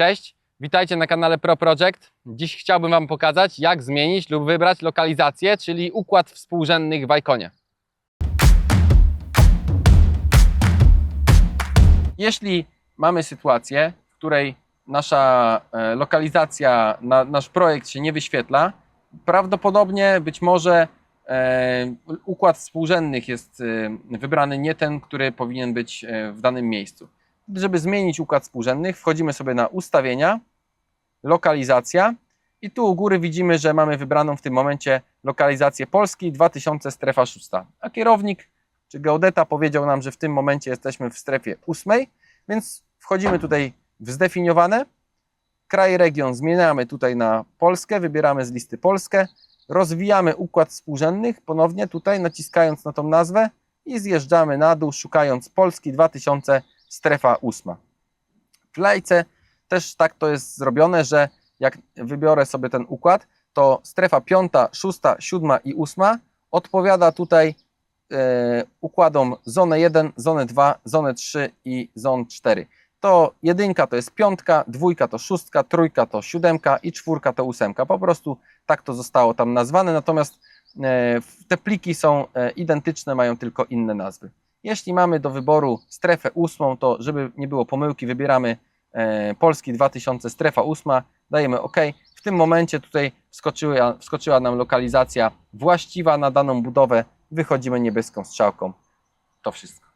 Cześć, witajcie na kanale Pro Project. Dziś chciałbym Wam pokazać, jak zmienić lub wybrać lokalizację, czyli układ współrzędnych w Iconie. Jeśli mamy sytuację, w której nasza e, lokalizacja, na, nasz projekt się nie wyświetla, prawdopodobnie być może e, układ współrzędnych jest e, wybrany nie ten, który powinien być w danym miejscu. Żeby zmienić układ współrzędnych, wchodzimy sobie na ustawienia, lokalizacja i tu u góry widzimy, że mamy wybraną w tym momencie lokalizację Polski 2000 strefa 6. A kierownik czy geodeta powiedział nam, że w tym momencie jesteśmy w strefie 8, więc wchodzimy tutaj w zdefiniowane. Kraj, region zmieniamy tutaj na Polskę, wybieramy z listy Polskę, rozwijamy układ współrzędnych ponownie tutaj naciskając na tą nazwę i zjeżdżamy na dół szukając Polski 2000 strefa 8. W lejce też tak to jest zrobione, że jak wybiorę sobie ten układ, to strefa 5, 6, 7 i 8 odpowiada tutaj e, układom zonę 1, zonę 2, zonę 3 i zon 4. To jedynka to jest piątka, dwójka to szóstka, trójka to siódemka i czwórka to ósemka. Po prostu tak to zostało tam nazwane, natomiast e, te pliki są e, identyczne, mają tylko inne nazwy. Jeśli mamy do wyboru strefę ósmą, to żeby nie było pomyłki, wybieramy e, Polski 2000 strefa ósma, dajemy OK. W tym momencie tutaj wskoczyła, wskoczyła nam lokalizacja właściwa na daną budowę. Wychodzimy niebieską strzałką. To wszystko.